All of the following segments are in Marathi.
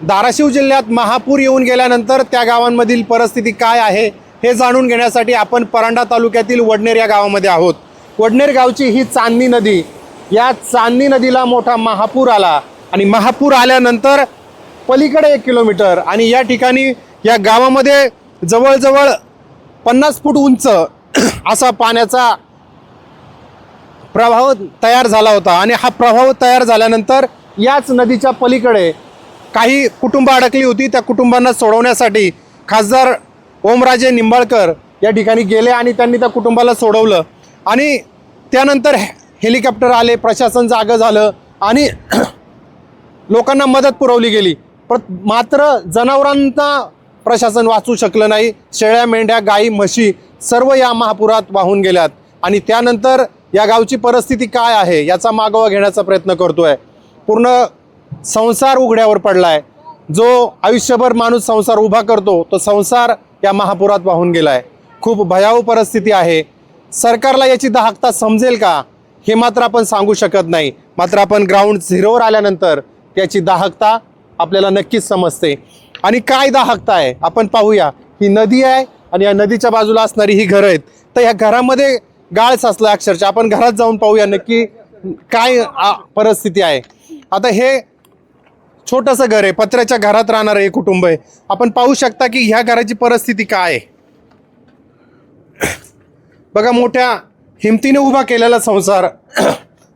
धाराशिव जिल्ह्यात महापूर येऊन गेल्यानंतर त्या गावांमधील परिस्थिती काय आहे हे जाणून घेण्यासाठी आपण परांडा तालुक्यातील वडनेर या गावामध्ये आहोत. वडनेर गावची ही चांदणी नदी या चांदणी नदीला मोठा महापूर आला आणि महापूर आल्यानंतर पलीकडे एक किलोमीटर आणि या ठिकाणी या गावामध्ये जवळजवळ पन्नास फूट उंच असा पाण्याचा प्रभाव तयार झाला होता. आणि हा प्रभाव तयार झाल्यानंतर याच नदीच्या पलीकडे काही कुटुंब अडकली होती त्या कुटुंबांना सोडवण्यासाठी खासदार ओमराजे निंबाळकर या ठिकाणी गेले आणि त्यांनी त्या कुटुंबाला सोडवलं. आणि त्यानंतर हे- हेलिकॉप्टर आले प्रशासन जागं झालं आणि लोकांना मदत पुरवली गेली. पर मात्र जनावरांना प्रशासन वाचू शकलं नाही. शेळ्या मेंढ्या गाई म्हशी सर्व या महापुरात वाहून गेल्यात. आणि त्यानंतर या गावची परिस्थिती काय आहे याचा मागोवा घेण्याचा प्रयत्न करतो आहे पूर्ण संसार उघड्यावर पडलाय. जो आयुष्यभर माणूस संसार उभा करतो तो संसार या महापुरात वाहून आहे खूप भयावह परिस्थिती आहे. सरकारला याची दाहकता समजेल का? हे मात्र आपण सांगू शकत नाही. मात्र आपण ग्राउंड झिरोवर आल्यानंतर त्याची दाहकता आपल्याला नक्कीच समजते. आणि काय दाहकता आहे? आपण पाहूया. ही नदी आहे आणि या नदीच्या बाजूला असणारी ही घरं आहेत. तर या घरामध्ये गाळ साचला अक्षरशः. आपण घरात जाऊन पाहूया नक्की काय आ, परिस्थिती आहे. आता हे छोटंसं घर आहे पत्र्याच्या घरात राहणारं हे कुटुंब आहे. आपण पाहू शकता की ह्या घराची परिस्थिती काय आहे. बघा मोठ्या हिमतीने उभा केलेला संसार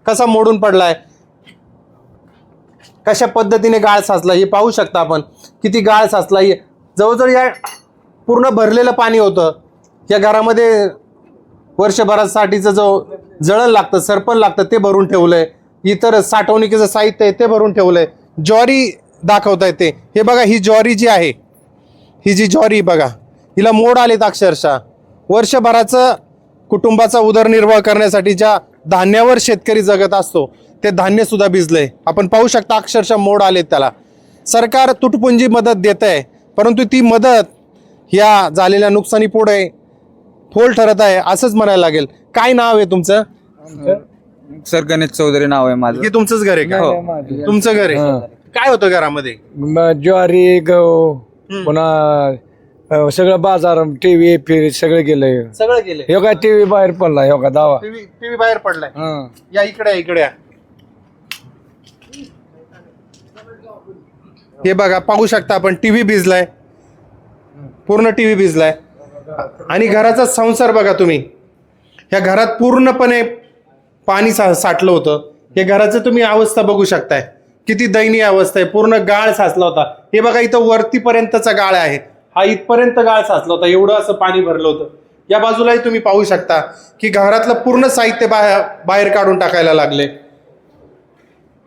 कसा मोडून पडलाय. कशा पद्धतीने गाळ साचला हे पाहू शकता आपण. किती गाळ साचला हे जवळजवळ या पूर्ण भरलेलं पाणी होतं. या घरामध्ये वर्षभरासाठीचं जो जळण लागतं सरपण लागतं ते भरून ठेवलंय. इतर साठवणुकीचं साहित्य आहे ते भरून ठेवलंय. ज्वारी दाखवता येते हे बघा ही ज्वारी जी आहे ही जी ज्वारी बघा हिला मोड आलेत अक्षरशः. वर्षभराचं कुटुंबाचा उदरनिर्वाह करण्यासाठी ज्या धान्यावर शेतकरी जगत असतो ते धान्य सुद्धा भिजलंय. आपण पाहू शकता अक्षरशः मोड आलेत त्याला. सरकार तुटपुंजी मदत देत आहे परंतु ती मदत ह्या झालेल्या नुकसानीपुढे फोल ठरत आहे असंच म्हणायला लागेल. काय नाव आहे तुमचं? सर गणेश चौधरी नाव आहे माझं. हे तुमचंच घर आहे का? हो. तुमचं घर आहे? काय होतं घरामध्ये? म- ज्वारी गहू पुन्हा अ, सगळं बाजार टीव्ही फिर सगळं गेलंय. सगळं गेले हे काय टीव्ही बाहेर पडला हे का दावा? टीव्ही टीव्ही बाहेर पडलाय. हं. या इकडे या, इकडे या. हे बघा पाहू शकता आपण टीव्ही भिजलाय. पूर्ण टीव्ही भिजलाय. आणि घराचा संसार बघा तुम्ही. ह्या घरात पूर्णपणे पाणी सा साठलं होतं. हे घराचं तुम्ही अवस्था बघू शकताय. किती दयनीय अवस्था आहे. पूर्ण गाळ साचला होता. हे बघा इथं वरतीपर्यंतचा गाळ आहे. हा इथपर्यंत गाळ साचला होता. एवढं असं पाणी भरलं होतं. या बाजूलाही तुम्ही पाहू शकता की घरातलं पूर्ण साहित्य बाहेर बाहेर काढून टाकायला लागले.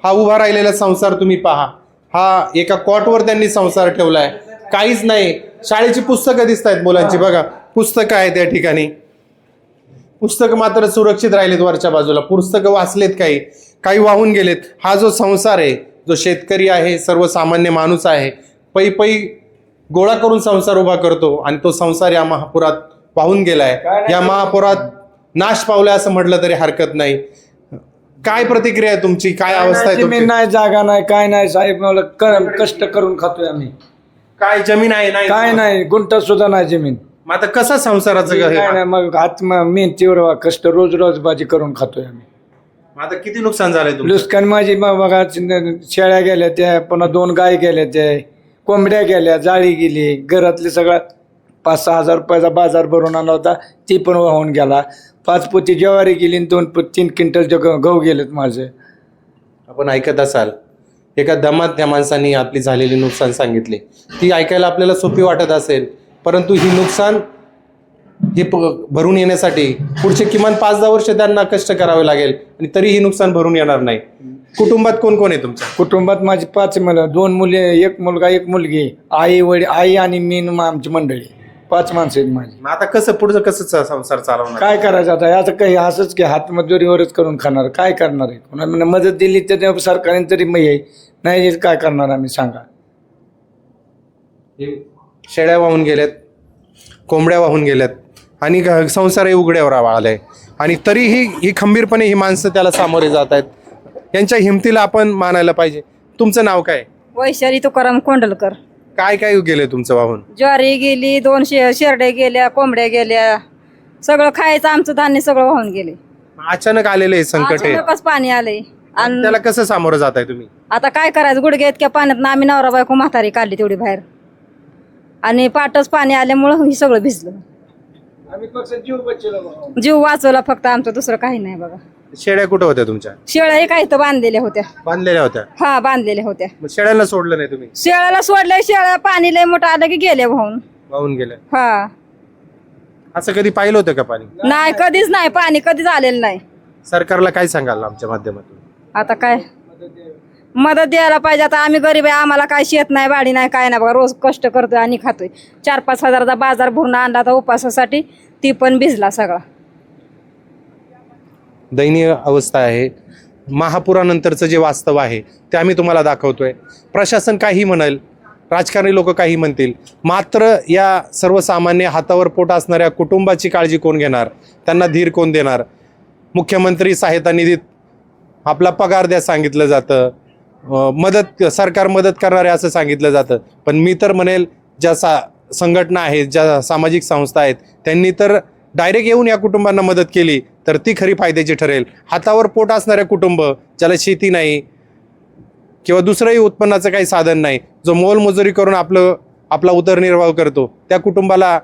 हा उभा राहिलेला संसार तुम्ही पहा. हा एका कॉटवर त्यांनी संसार ठेवला आहे काहीच नाही. शाळेची पुस्तकं दिसत आहेत मुलांची. बघा पुस्तकं आहेत त्या ठिकाणी. पुस्तकं मात्र सुरक्षित राहिलेत वरच्या बाजूला. पुस्तकं वाचलेत काही. काही वाहून गेलेत. हा जो संसार आहे जो शेतकरी आहे सर्वसामान्य माणूस आहे पै पै गोळा करून संसार उभा करतो आणि तो संसार या महापुरात वाहून गेलाय. या महापुरात नाश पावलाय असं म्हटलं तरी हरकत नाही. काय प्रतिक्रिया आहे तुमची? काय अवस्था आहे जमीन तुमची? नाही जागा नाही काय नाही साहेब मला कष्ट करून खातोय आम्ही. काय जमीन आहे काय नाही गुंठ सुद्धा नाही जमीन. मग आता कसं संसाराचं काय? नाही मग हात म- मेहनतीवर वा, कष्ट रोज रोज बाजी करून खातोय आम्ही. मग आता किती नुकसान झालंय तुमचं? लुस्कान माझी मग बघा शेळ्या गेल्या त्या पुन्हा दोन गाय गेल्या त्या कोंबड्या गेल्या जाळी गेली घरातले सगळा पाच सहा हजार रुपयाचा बाजार भरून आणला होता ती पण वाहून गेला. पाच पोती ज्वारी गेली आणि दोन पोती तीन क्विंटल ज- गहू गेलेत माझे. आपण ऐकत असाल एका दमात त्या माणसांनी आपली झालेली नुकसान सांगितले. ती ऐकायला आपल्याला सोपी वाटत असेल. परंतु ही नुकसान हे भरून येण्यासाठी पुढचे किमान पाच दहा वर्ष त्यांना कष्ट करावे लागेल आणि तरी ही नुकसान भरून येणार नाही. कुटुंबात कोण कोण आहे तुमच्या कुटुंबात माझी पाच मुलं दोन मुले एक मुलगा एक मुलगी आई वडील आई आणि मी न आमची मंडळी. पाच माणसं आहेत माझी. मग आता कसं पुढचं कसं च- संसार चालवणार? काय करायचं आता? याचं काही असंच की हातमजुरीवरच करून खाणार. काय करणार आहे? कोणा म्हणजे मदत दिली तर सरकारने तरी मग नाही काय करणार आम्ही? सांगा. हे शेळ्या वाहून गेल्यात कोंबड्या वाहून गेल्यात आणि संसारही उघड्यावर आलाय आणि तरीही ही खंबीरपणे ही माणसं त्याला सामोरे जात आहेत. यांच्या हिमतीला आपण मानायला पाहिजे. तुमचं नाव काय? वैशाली तुकाराम कोंडलकर. काय काय गेले तुमचं वाहून? ज्वारी गेली दोन शे शेरड्या गेल्या कोंबड्या गेल्या. सगळं खायचं आमचं धान्य सगळं वाहून गेले. अचानक आलेले संकट आहे अचानकच पाणी आले आणि त्याला कसं सामोरं जात आहे तुम्ही? आता काय करायचं? गुडघे इतक्या पाण्यात आम्ही नवरा बायको म्हातारी काढली तेवढी बाहेर. आणि पाटच पाणी आल्यामुळं हे सगळं भिजलं. आम्ही फक्त जीव बचला जीव वाचवला फक्त आमचं दुसरं काही नाही बघा. शेळ्या कुठं होत्या तुमच्या? शेळ्या काय इथं बांधलेल्या होत्या. बांधलेल्या होत्या? हा बांधलेल्या होत्या. मग शेळ्यांना सोडलं नाही तुम्ही? शेळ्याला सोडल्या शेळ्या पाणी लय मोठं आलं की गेल्या वाहून वाहून गेल्या. हा. असं कधी पाहिलं होतं का पाणी? नाही कधीच नाही पाणी कधीच आलेलं नाही. सरकारला काय सांगाल आमच्या माध्यमातून? आता काय? मदत द्यायला पाहिजे. आता आम्ही गरीब आहे आम्हाला काय शेत नाही वाडी नाही काय नाही. बघा रोज कष्ट करतोय आणि खातोय. चार पाच हजाराचा बाजार भरून आणला तर उपासासाठी ती पण भिजला सगळा. दयनीय अवस्था आहे. महापुरानंतरचं जे वास्तव आहे ते आम्ही तुम्हाला दाखवतोय. प्रशासन काही म्हणेल राजकारणी लोक काही म्हणतील. मात्र या सर्वसामान्य हातावर पोट असणाऱ्या कुटुंबाची काळजी कोण घेणार? त्यांना धीर कोण देणार? मुख्यमंत्री सहायता निधीत आपला पगार द्या सांगितलं जातं. मदत सरकार मदत करणार आहे असं सांगितलं जातं. पण मी तर म्हणेल ज्या सा संघटना आहेत ज्या सामाजिक संस्था आहेत त्यांनी तर डायरेक्ट येऊन या कुटुंबांना मदत केली तर ती खरी फायद्याची ठरेल. हातावर पोट असणारे कुटुंब ज्याला शेती नाही किंवा दुसरंही उत्पन्नाचं काही साधन नाही जो मोलमजुरी करून आपलं आपला उदरनिर्वाह करतो त्या कुटुंबाला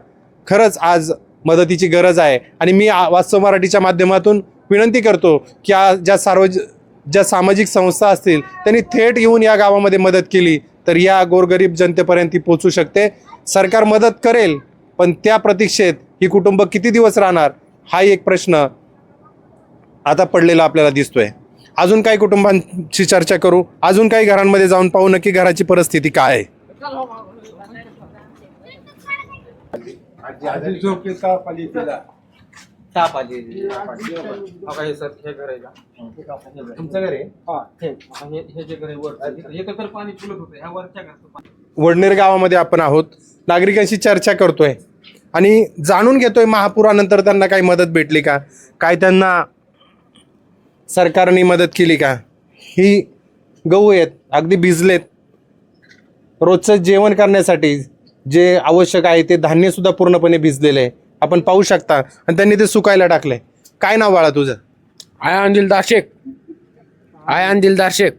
खरंच आज मदतीची गरज आहे. आणि मी वास्तव मराठीच्या माध्यमातून विनंती करतो की आज ज्या सार्वज ज्या सामाजिक संस्था असतील त्यांनी थेट येऊन या गावामध्ये मदत केली तर या गोरगरीब जनतेपर्यंत ती पोचू शकते. सरकार मदत करेल पण त्या प्रतीक्षेत ही कुटुंब किती दिवस राहणार हा एक प्रश्न आता पडलेला आपल्याला दिसतोय. अजून काही कुटुंबांची चर्चा करू अजून काही घरांमध्ये जाऊन पाहू नक्की घराची परिस्थिती काय आहे. ताप आली बघा हे सर हे घर आहे का? तुमचं घर आहे? आता हे हे जे घर आहे वर हे तर पाणी फुलत होतं. ह्या वरच्या घरचं पाणी. वडनेर गावामध्ये आपण आहोत. नागरिकांशी चर्चा करतोय. आणि जाणून घेतोय महापुरानंतर त्यांना काही मदत भेटली का? काय त्यांना सरकारने मदत केली का? ही गहू आहेत. अगदी भिजलेत. रोजचं जेवण करण्यासाठी जे आवश्यक आहे ते धान्य सुद्धा पूर्णपणे भिजलेलं आहे. आपण पाहू शकता. आणि त्यांनी ते सुकायला टाकलंय. काय नाव बाळा तुझं? आयान दिलदार शेख आयान दिलदार शेख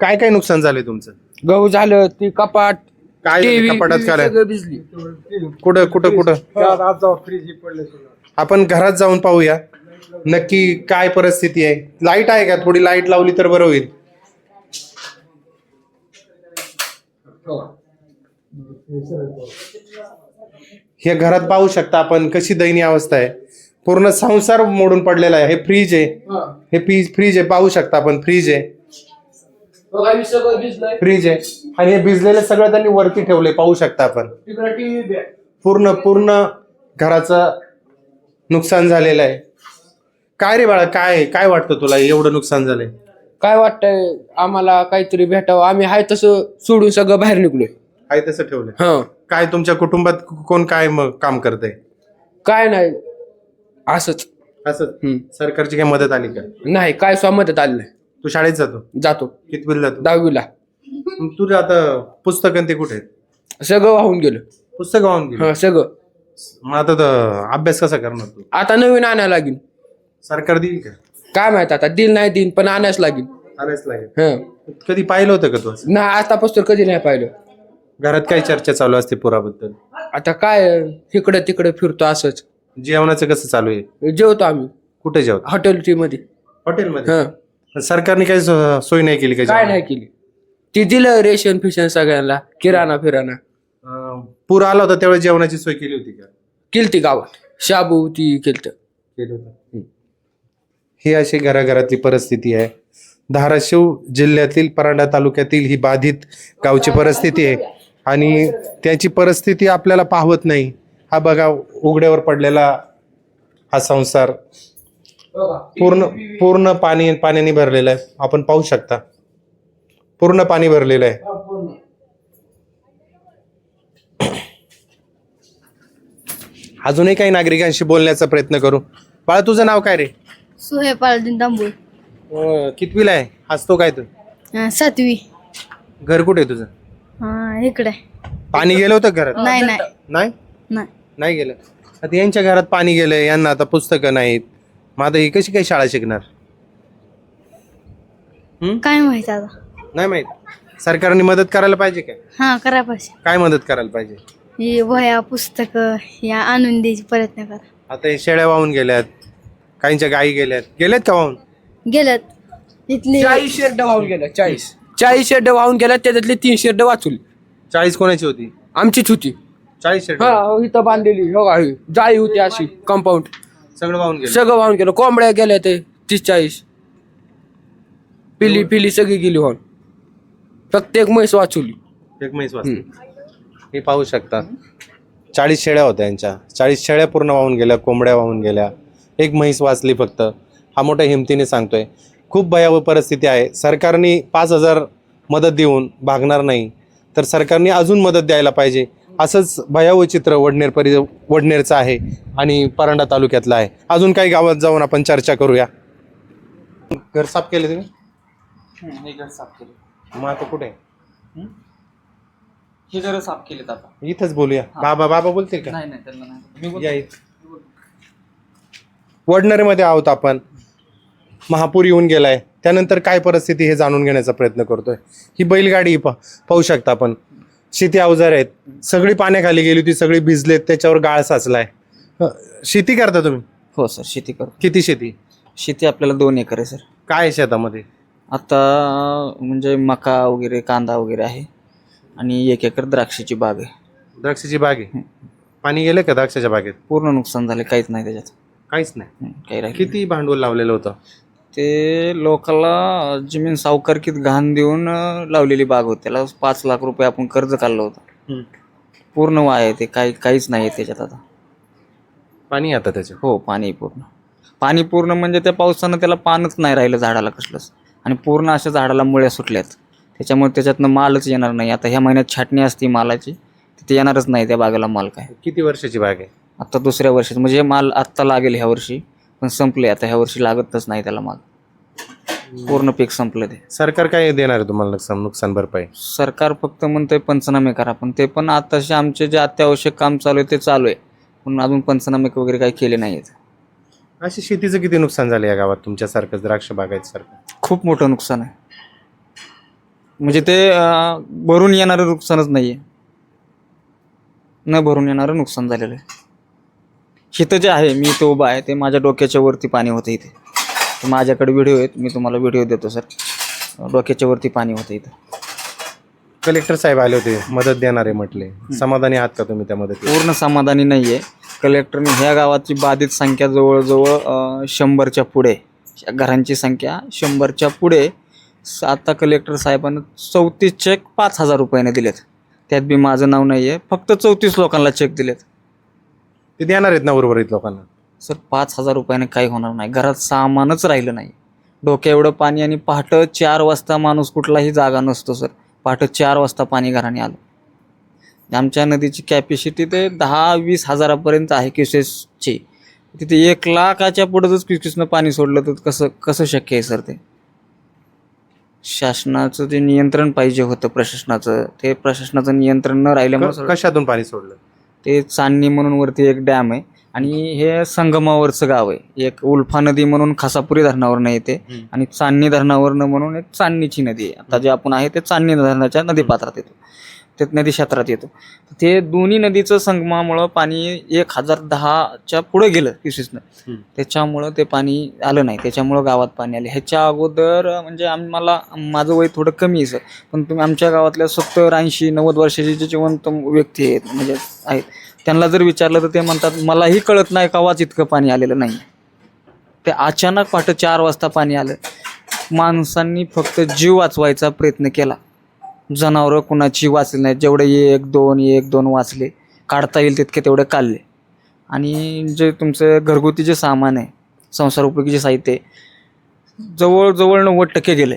काय काय नुकसान झालंय तुमचं? गहू झालं ती कपाट काय TV, कपाटात काय? सगळं भिजली. कुठं कुठं कुठं? आपण घरात जाऊन पाहूया. नक्की काय परिस्थिती आहे? लाइट आहे का? थोडी लाइट लावली तर बरं होईल. हे घरात पाहू शकता आपण कशी दयनीय अवस्था आहे. पूर्ण संसार मोडून पडलेला आहे. हे फ्रीज आहे. हे. फ्रीज फ्रीज आहे. पाहू शकता आपण फ्रीज आहे. फ्रीज आहे. आणि हे भिजलेलं सगळं त्यांनी वरती ठेवले पाहू शकता आपण. पूर्ण पूर्ण घराचं नुकसान झालेलं आहे. काय रे बाळा काय? काय वाटतं तुला? एवढं नुकसान झालंय. काय वाटतंय? आम्हाला काहीतरी भेटावं. आम्ही हाय तसं सोडून सगळं बाहेर निघलोय. काय तसं ठेवलंय. हं. काय तुमच्या कुटुंबात कोण काय मग काम करतंय? काय नाही. असंच. असं. सरकारची काय मदत आली का? नाही काय स्वामत आलं नाही. तू शाळेत जातो? जातो. किती जातो दहावीला. मग तुझं आता पुस्तक ते कुठे आहेत? सगळं वाहून गेलं. पुस्तक वाहून गेली? हं सगळं. मग आता तर अभ्यास कसा करणार तू? आता नवीन आणायला लागेल. सरकार देईल का? काय माहीत आता दिल नाही देईन पण आणायच लागेल. आणायच लागेल. हं. कधी पाहिलं होतं का तू असं? ना आतापासून कधी नाही पाहिलं. घरात काय चर्चा चालू असते पुराबद्दल? आता काय इकडं तिकडं फिरतो असंच. जेवणाचं कसं चालू आहे? जेवतो आम्ही. कुठे जेवतो? हॉटेल मध्ये हॉटेलमध्ये? हं. सरकारने काही सो- सोय नाही केली का काय जेवणाची? नाही केली. ती दिलं रेशन फिशन सगळ्यांना किराणा फिराणा. अं, पूर आला होता त्यावेळेस जेवणाची सोय केली होती का? केलती गावात. शाबू ती केलत. ही अशी घराघरातली परिस्थिती आहे. धाराशिव जिल्ह्यातील परांडा तालुक्यातील ही बाधित गावची परिस्थिती आहे. आणि त्याची परिस्थिती आपल्याला पाहवत नाही. हा बघा उघड्यावर पडलेला हा संसार. पूर्ण पूर्ण पाणी पाण्याने भरलेला आहे. आपण पाहू शकता. पूर्ण पाणी भरलेलं आहे. अजूनही काही नागरिकांशी बोलण्याचा प्रयत्न करू. बाळा तुझं नाव काय रे? सुहेब पालदिन तांबूळ. अं, कितवीला आहे? हसतो काय तू? अं, सातवी. घर कुठे आहे तुझं? हा इकडे. पाणी गेलं होतं घरात? नाही नाही. नाही? नाही. नाही गेलं. आता यांच्या घरात पाणी गेलं यांना आता पुस्तकं नाहीत. मग आता ही कशी काय शाळा शिकणार? काय माहिती आता? नाही माहीत. सरकारने मदत करायला पाहिजे काय? हा करा पाहिजे. काय मदत करायला पाहिजे? ही वह्या पुस्तक या आणून द्यायची प्रयत्न करा. आता हे शेळ्या वाहून गेल्यात. काहींच्या गायी गेल्यात. गेल्यात का वाहून? गेलत इथली चाळीस शेर्ड वाहून गेल्या चाळीस. चाळीस शेर्ड वाहून गेल्या त्याच्यातले तीन शेर्ड वाचवली चाळीस कोणाची होती? आमचीच होती. चाळीस शेड हा हो, इथं बांधलेली हो. जाळी होती अशी कंपाऊंड सगळं वाहून गेलं. सगळं वाहून गेलं. कोंबड्या गेल्या ते तीस चाळीस. पिली पिली सगळी गेली वाहून. एक म्हैस वाचवली. एक म्हैस वाचली. हे पाहू शकता. चाळीस शेळ्या होत्या यांच्या. चाळीस शेळ्या पूर्ण वाहून गेल्या कोंबड्या वाहून गेल्या. एक म्हैस वाचली फक्त. हा मोठ्या हिमतीने सांगतोय. खूप भयावह परिस्थिती आहे. सरकारने पाच हजार मदत देऊन भागणार नाही. तर सरकारने अजून मदत द्यायला पाहिजे. असंच भयावह चित्र वडनेर परि वडनेरचं आहे आणि परांडा तालुक्यातलं आहे. अजून काही गावात जाऊन आपण चर्चा करूया. घर साफ केले तुम्ही? घर साफ केले. मग आता कुठे? हे घर साफ केलेत आता. इथंच बोलूया. बाबा बाबा बोलतील का? नाही नाही त्यांना नाही. वडनेरमध्ये आहोत आपण. महापूर येऊन गेलाय. त्यानंतर काय परिस्थिती हे जाणून घेण्याचा प्रयत्न करतोय. ही बैलगाडी पा पाहू शकता आपण. शेती अवजार आहेत. सगळी पाण्याखाली गेली होती सगळी भिजलेत त्याच्यावर गाळ साचलाय. अ, शेती करता तुम्ही? हो सर शेती करतो. किती शेती? शेती आपल्याला दोन एकर आहे सर. काय आहे शेतामध्ये? आता म्हणजे मका वगैरे कांदा वगैरे आहे. आणि एक एकर द्राक्षाची बाग आहे. द्राक्षाची बाग आहे? पाणी गेलं का द्राक्षाच्या बागेत? पूर्ण नुकसान झाले काहीच नाही त्याच्यात. काहीच नाही. हं, काही राहील किती भांडवल लावलेलं होतं? ते लोकांना जमीन सावकारकीत घाण देऊन लावलेली बाग होती. त्याला पाच लाख रुपये आपण कर्ज काढलं होतं. पूर्ण वाय आहे ते काही काहीच नाही आहे त्याच्यात आता. पाणी आता त्याच्यात? हो पाणी पूर्ण. पाणी पूर्ण म्हणजे त्या पावसानं त्याला पानच नाही राहिलं झाडाला कसलंच. आणि पूर्ण अशा झाडाला मुळ्या सुटल्यात. त्याच्यामुळे त्याच्यातनं मालच येणार नाही. आता ह्या महिन्यात छाटणी असती मालाची. तिथे येणारच नाही त्या बागेला माल काय. किती वर्षाची बाग आहे? आता दुसऱ्या वर्षी म्हणजे माल आत्ता लागेल ह्या वर्षी. पण संपले. आता ह्या वर्षी लागतच नाही त्याला माल. पूर्ण पीक संपलं ते. सरकार काय देणार आहे तुम्हाला नुकसान नुकसान भरपाई? सरकार फक्त म्हणतंय पंचनामे करा. पण ते पण आताचे आमचे जे अत्यावश्यक काम चालू आहे ते चालू आहे. पण अजून पंचनामे वगैरे काही केले नाही आहेत. अशी शेतीचं किती नुकसान झालं या गावात तुमच्यासारखं द्राक्ष बागायत खूप मोठं नुकसान आहे. म्हणजे ते अं, भरून येणारं नुकसानच नाही आहे न भरून येणारं नुकसान झालेलं आहे. शेतं जे आहे मी इथं उभा आहे ते माझ्या डोक्याच्या वरती पाणी होतं इथे. तर माझ्याकडे व्हिडिओ आहेत मी तुम्हाला व्हिडिओ देतो सर डोक्याच्या वरती पाणी होतं इथं. कलेक्टर साहेब आले होते मदत देणारे म्हटले. समाधानी आहात का तुम्ही त्या मदती पूर्ण समाधानी नाही आहे कलेक्टरने ह्या गावाची बाधित संख्या जवळजवळ अं, शंभरच्या पुढे घरांची संख्या शंभरच्या पुढे स- आता कलेक्टर साहेबांना चौतीस चेक पाच हजार रुपयाने दिलेत. त्यात बी माझं नाव नाही आहे फक्त चौतीस लोकांना चेक दिलेत. ते देणार आहेत ना उर्वरित लोकांना? सर पाच हजार रुपयाने काही होणार नाही. घरात सामानच राहिलं नाही. डोक्या एवढं पाणी आणि पहाटं चार वाजता माणूस कुठलाही जागा नसतो सर. पहाटं चार वाजता पाणी घराने आलं. आमच्या नदीची कॅपॅसिटी ते दहा वीस हजारापर्यंत आहे क्युसेसची. तिथे एक लाखाच्या पुढंच क्युसेसनं पाणी सोडलं तर कसं कसं शक्य आहे सर ते? शासनाचं जे नियंत्रण पाहिजे होतं प्रशासनाचं ते प्रशासनाचं नियंत्रण न राहिल्यामुळे कशातून पाणी सोडलं? ते चांदणी म्हणून वरती एक डॅम आहे. आणि हे संगमावरचं गाव आहे. एक उल्फा नदी म्हणून खासापुरी धरणावरनं येते. आणि चांदणी धरणावरनं म्हणून एक चांदणीची नदी आहे. आता जे आपण आहे ते चांदणी धरणाच्या नदीपात्रात येतो. ते नदी क्षेत्रात येतो. ते दोन्ही नदीचं संगमामुळं पाणी एक हजार दहाच्या पुढे गेलं हम्म. त्याच्यामुळं ते पाणी आलं नाही. त्याच्यामुळं गावात पाणी आले. ह्याच्या अगोदर म्हणजे आम्हाला माझं वय थोडं कमी आहे सर. पण तुम्ही आमच्या गावातल्या सत्तर ऐंशी नव्वद वर्षाचे जे जिवंत व्यक्ती आहेत म्हणजे आहेत त्यांना जर विचारलं तर ते म्हणतात मलाही कळत नाही कवाच इतकं पाणी आलेलं नाही. ते अचानक पहाटे चार वाजता पाणी आलं. माणसांनी फक्त जीव वाचवायचा प्रयत्न केला. जनावरं कुणाची वाचली नाहीत. जेवढे एक दोन एक दोन वाचले काढता येईल तितके तेवढे काढले. आणि जे तुमचं घरगुती जे सामान आहे संसार उपयोगी जे साहित्य आहे जवळजवळ नव्वद टक्के गेले.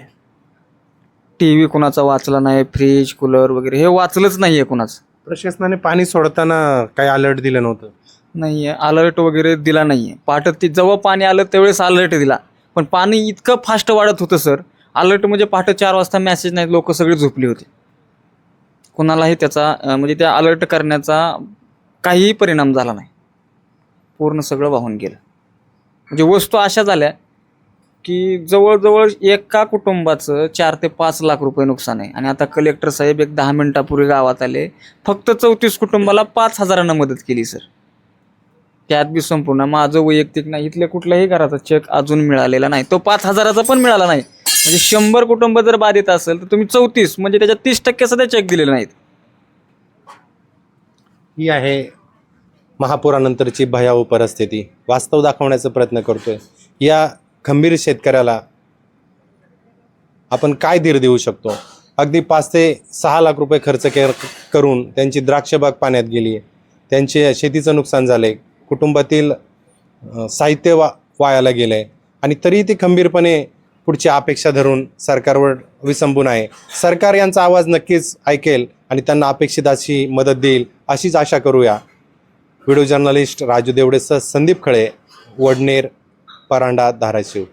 टी व्ही कुणाचा वाचला नाही फ्रीज कूलर वगैरे हे वाचलंच नाही आहे कुणाचं. प्रशासनाने पाणी सोडताना काही अलर्ट दिलं नव्हतं? नाही आहे अलर्ट वगैरे दिला नाही आहे पहाटे ते जेव्हा पाणी आलं त्यावेळेस अलर्ट दिला. पण पाणी इतकं फास्ट वाढत होतं सर अलर्ट म्हणजे पहाटे चार वाजता मेसेज नाही लोक सगळे झोपली होती. कोणालाही त्याचा म्हणजे त्या अलर्ट करण्याचा काहीही परिणाम झाला नाही. पूर्ण सगळं वाहून गेलं. म्हणजे वस्तू अशा झाल्या की जवळजवळ एका कुटुंबाचं चार ते पाच लाख रुपये नुकसान आहे. आणि आता कलेक्टर साहेब एक दहा मिनिटापूर्वी गावात आले. फक्त चौतीस कुटुंबाला पाच हजारांना मदत केली सर त्यात बी संपूर्ण. माझं वैयक्तिक नाही इथल्या कुठल्याही घराचा चेक अजून मिळालेला नाही. तो पाच हजाराचा पण मिळाला नाही. म्हणजे शंभर कुटुंब जर बाधित असेल तर तुम्ही चौतीस म्हणजे त्याच्यात तीस टक्के सध्या चेक दिलेले नाहीत. ही आहे महापुरानंतरची भयावह परिस्थिती. वास्तव दाखवण्याचा प्रयत्न करतोय. या खंबीर शेतकऱ्याला आपण काय धीर देऊ शकतो? अगदी पाच ते सहा लाख रुपये खर्च के करून त्यांची द्राक्षबाग पाण्यात गेली आहे. त्यांचे शेतीचं नुकसान झालंय. कुटुंबातील साहित्य वा वायाला गेलं आहे आणि तरीही ते खंबीरपणे पुढची अपेक्षा धरून सरकारवर विसंबून आहे. सरकार यांचा आवाज नक्कीच ऐकेल आणि त्यांना अपेक्षित अशी मदत देईल अशीच आशा करूया. व्हिडिओ जर्नलिस्ट राजू देवडेसह संदीप खळे वडनेर परांडा धाराशिव.